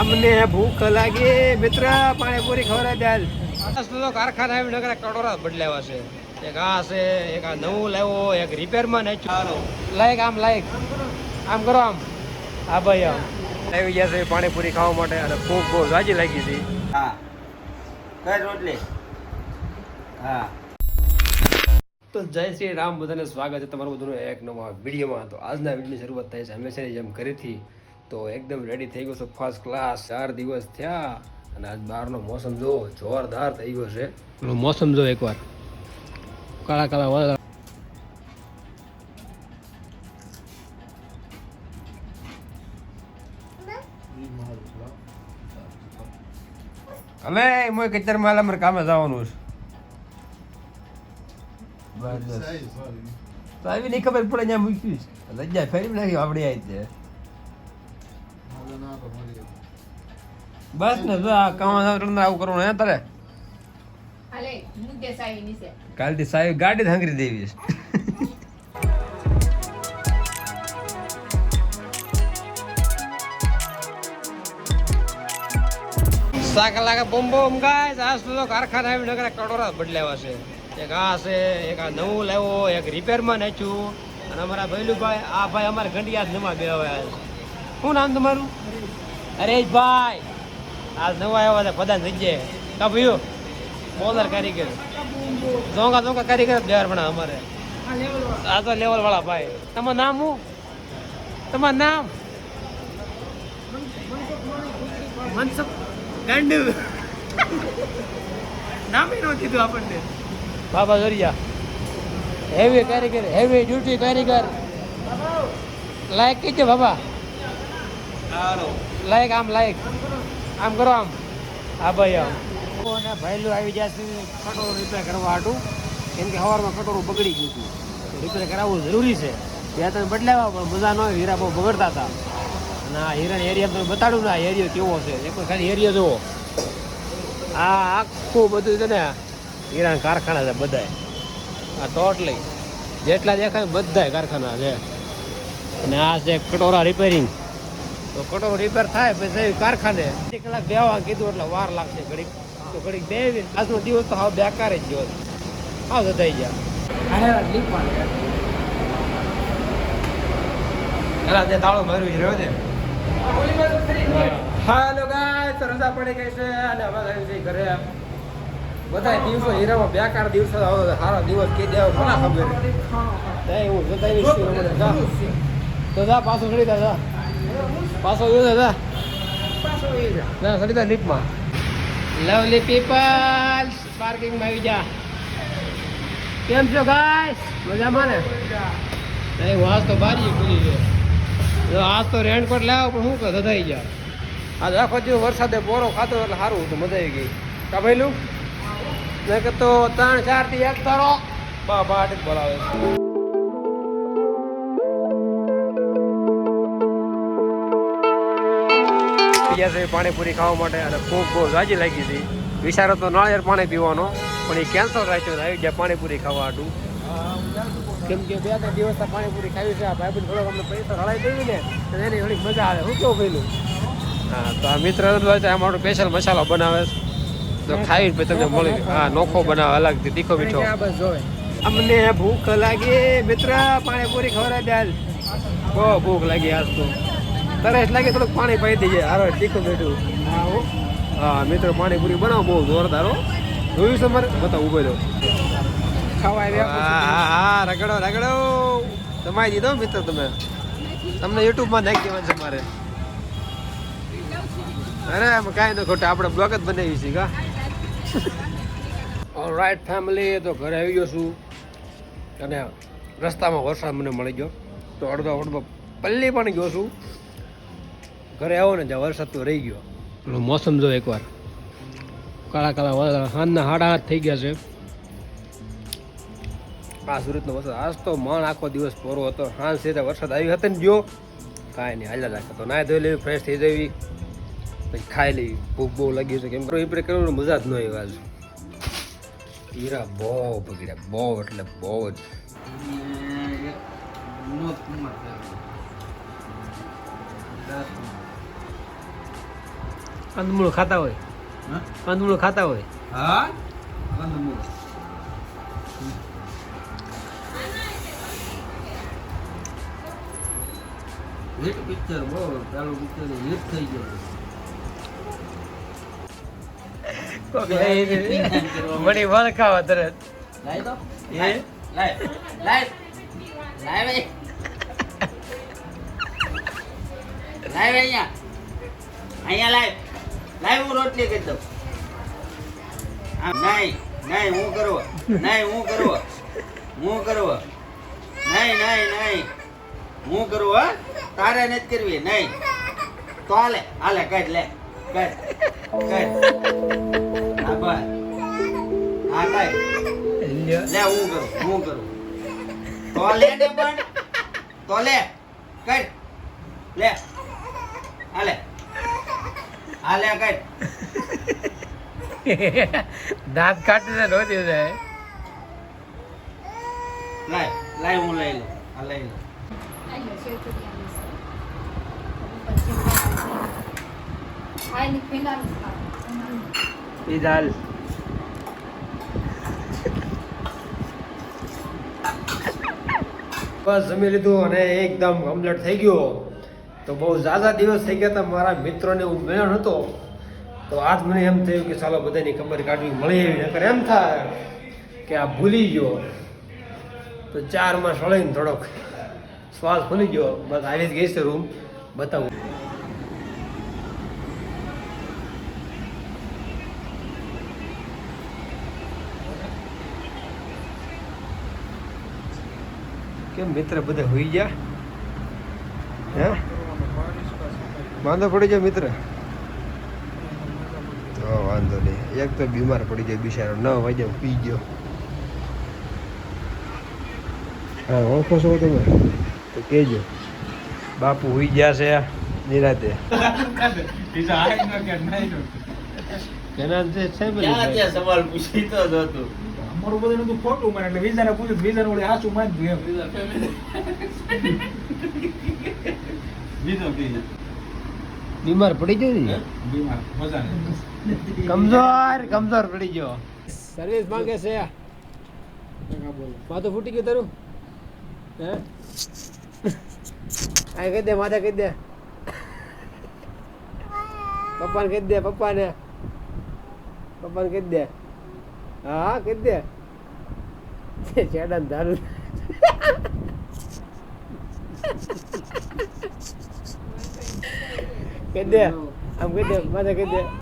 અમને ભૂખ લાગી. મિત્ર પાણીપુરી ખવડાવી દાલ તો કારખાના આવી નગર કટોરા બદલાવા છે. એક આ છે એક આ નવું લાવ્યો એક રિપેરમાં ચાલો લાયક આમ લાયક આમ કરો આમ. હા ભાઈ આમ. આવી ગયા છે પાણીપુરી ખાવા માટે અને ભૂખ બહુ રાજી લાગી હતી હા. કઈ રોટલી? હા. તો જય શ્રી રામ બધાને સ્વાગત છે તમારું બધાનું એક નવા વિડીયોમાં. તો આજના વિડીયોની શરૂઆત થાય છે. હંમેશાની જેમ કરીથી તો એકદમ રેડી થઈ ગયો છું. ફર્સ્ટ ક્લાસ ચાર દિવસ થયા અને આજ બહારનો મોસમ જો જોરદાર થઈ ગયો છે. મોસમ જો એકવાર. કાળા કાળા વાદળા. અમે મોય કચર માલ અમારે કામે જવાનું છે. તો આવી નહીં ખબર પડે ત્યાં મૂક્યું છે. લજ્જા ફેરી નાખી આપડી આવી બસ ને જો આ કામ આવું કરવાનું હે તારે? હાલે મુદ્દે કાલથી સાહેબ ગાડી હંગરી દેવી છે. શાક લાગે બોમ્બો બોમ ગાય આજ સુધી કારખાના આવી નગર કટોરા બદલાવા છે. એક આ છે એક આ નવું લાવ્યો એક રિપેરમાં નાખ્યું. અને અમારા ભૈલુભાઈ આ ભાઈ અમારે ગંડિયા જ નવા બે આવ્યા છે. શું નામ તમારું? હરેશભાઈ. આજ નવા આવ્યા હતા બધા જગ્યાએ. કા ભાઈઓ બોલર કારીગર. જોંગા જોંગા કારીગર જ બેહાર પણ અમારે. આ તો લેવલ વાળા ભાઈ. તમારું નામ હું તમારું નામ? મનસુખ ગાંડુ. નામ નો કીધું આપણને. બાબા જોરિયા હેવી કારીગર હેવી ડ્યુટી કારીગર. લાયક કીધે બાબા. લાયક આમ લાયક આમ કરો આમ. હા ભાઈ, આમ. અને ભાઈલું આવી છે કટોરું રિપેર કરવા હાટું. કેમ કે સવારમાં કટોરું બગડી ગયું હતું. રિપેર કરાવવું જરૂરી છે. બે તમે બદલાવા, પણ મજા ન હોય હીરા બહુ બગડતા હતા. અને આ હીરાની એરિયા તમે બતાડું ને, આ એરિયો કેવો છે. એક ખાલી એરિયો જુઓ. આ આખું બધું છે ને હીરા કારખાના છે બધાય. આ ટોટલી જેટલા દેખાય બધાય કારખાના છે. અને આ છે કટોરા રિપેરિંગ તો કટોરો રિપેર થાય પછી કારખાને એક કલાક બેવા કીધું એટલે વાર લાગશે ઘડીક. તો ઘડીક બે આજનો દિવસ તો હાવ બેકાર જ ગયો. હાવ જતાઈ ગયા. પેલા તે તાળો માર્યું રહ્યો હાલો ગાય રજા પડી ગઈ છે અને હવે થયું છે ઘરે. બધા દિવસો હીરામાં બેકાર દિવસો સારો દિવસ કે દેવો કોના ખબર? છું. મને તો જા પાછું જા જા. પાછો ગયો જા. ના સરિતા લીપમાં લવલી પીપલ પાર્કિંગમાં આવી જા. કેમ છો ગાઈસ મજામાં ને? નહીં હું આજ તો બારી ખુલી છે. આજ તો રેનકોટ લાવો પણ શું કહે દધાઈ ગયા આજ આખો દિવસ વરસાદે બોરો ખાતો એટલે સારું હતું મજા આવી ગઈ. કા નહીં કે તો ત્રણ ચારથી એક તારો બા બાટ બોલાવે ગયા છે પાણીપુરી ખાવા માટે અને ભૂખ બહુ રાજી લાગી હતી. વિચારો તો નાળિયેર પાણી પીવાનો પણ એ કેન્સલ રાખ્યો આવી ગયા પાણીપુરી ખાવા હતું કેમ કે બે ત્રણ દિવસ પાણીપુરી ખાવી છે આ ભાઈ થોડોક અમને પૈસા રળાઈ ગયું ને તો એની થોડીક મજા આવે. હું કેવું પેલું હા તો આ મિત્ર અમારો સ્પેશિયલ મસાલો બનાવે છે. તો ખાઈ પછી તમને મળી હા નોખો બનાવે અલગ તીખો મીઠો. અમને ભૂખ લાગી. મિત્ર પાણીપુરી ખવડાવી દે. બહુ ભૂખ લાગી આજ તો. તરસ લાગે થોડુંક પાણી પાઈ દઈએ હારો તીખું બેઠું. હા મિત્રો પાણીપુરી બનાવો બહુ જોરદાર હો. જોયું છે મારે? બતાવ ઊભો રહ્યો હા હા રગડો રગડો. તમારી દીધો મિત્ર તમે. તમને યુટ્યુબમાં નાખી દેવાનું છે મારે. અરે એમ કાંઈ નહીં ખોટા. આપણે બ્લોગ જ બનાવી છે કા? રાઈટ ફેમિલી તો ઘરે આવી ગયો છું. અને રસ્તામાં વરસાદ મને મળી ગયો. તો અડધો અડધો પલ્લી પણ ગયો છું. ઘરે આવો ને ત્યાં વરસાદ તો રહી ગયો. પેલો મોસમ જો એકવાર. કાળા કાળા સાંજના હાડા હાથ થઈ ગયા છે. આ સુરતનો વરસાદ. આજ તો મણ આખો દિવસ પોરો હતો. સાંજ છે વરસાદ આવી હતો ને જો કાંઈ નહીં હાલ્યા રાખે. તો નાય ધોઈ લેવી ફ્રેશ થઈ જવી. પછી ખાઈ લેવી. ભૂખ બહુ લાગી છે કેમ એ પ્રકાર કરવાનું મજા જ ન આવી આજ હીરા બહુ બગડ્યા. બહુ એટલે બહુ જ. કુમાર કંદમૂળ ખાતા હોય. હા? કંદમૂળ ખાતા હોય. હા? કંદમૂળ હિટ પિક્ચર બહુ પેલું પિક્ચર હિટ થઈ ગયું મણી વળખાવા તરત. લાઈ દો. લાઈ. લાઈ. લાઈ લાઈ અહીંયા. અહીંયા લાઈ રોટલી કરી દઉં. નહીં નહીં હું કરવો નહીં હું કરવો હું કરવો. નહીં નહીં નહીં હું કરવો? તારે નથી કરવી નહીં. તો હાલે હાલે કાઢ લે કાઢ કાઢ હા બસ. હા કાઢ લે હું કરું હું કરું. તો લે ને પણ તો લે કર. લે હાલે. હાલે કર દાંત કાઢીને દે જાય લાય લાય હું લઈ લઉં આ લઈ લઉં આઈ લો, શેર કરી આવીશ. ઉપર ચીપકા. આ એની ફિંગર એ દાલ બસ જમી લીધું અને એકદમ કમ્પ્લીટ થઈ ગયો તો બહુ ઝાઝા દિવસ થઈ ગયા હતા. મારા મિત્રોને હું મેળણ હતો. તો આજ મને એમ થયું કે ચાલો બધાની ખબર કાઢવી મળી એવી. નકર એમ થાય કે આ ભૂલી ગયો. તો ચારમાં સળીને થોડોક શ્વાસ ભૂલી ગયો. બસ આવી જ ગઈ છે રૂમ. બતાવું. કેમ મિત્ર બધા હોઈ ગયા? હે? વાંધો પડી જાય મિત્ર. તો વાંધો નહીં. એક તો બીમાર પડી જાય બિચારો. ન વાગે પી ગયો. હા ઓળખો છો તમે? તો કહેજો. બાપુ હોઈ ગયા છે નિરાતે. સવાલ જ હતું. તો ખોટું મારે એટલે વિઝાને પૂછ્યું વિઝાને વળી સાચું માન્યું એમ. બીમાર પડી ગયો ને બીમાર મજા નહીં. કમજોર કમજોર પડી ગયો. સર્વિસ માંગે છે. માથું ફૂટી ગયું તારું. હે? આ કહી દે માથે કહી દે. પપ્પાને કહી દે પપ્પાને. પપ્પાને કહી દે. હા હા કહી દે. ચેડા દારૂ કહી દે આમ કહી દે મને કહી દે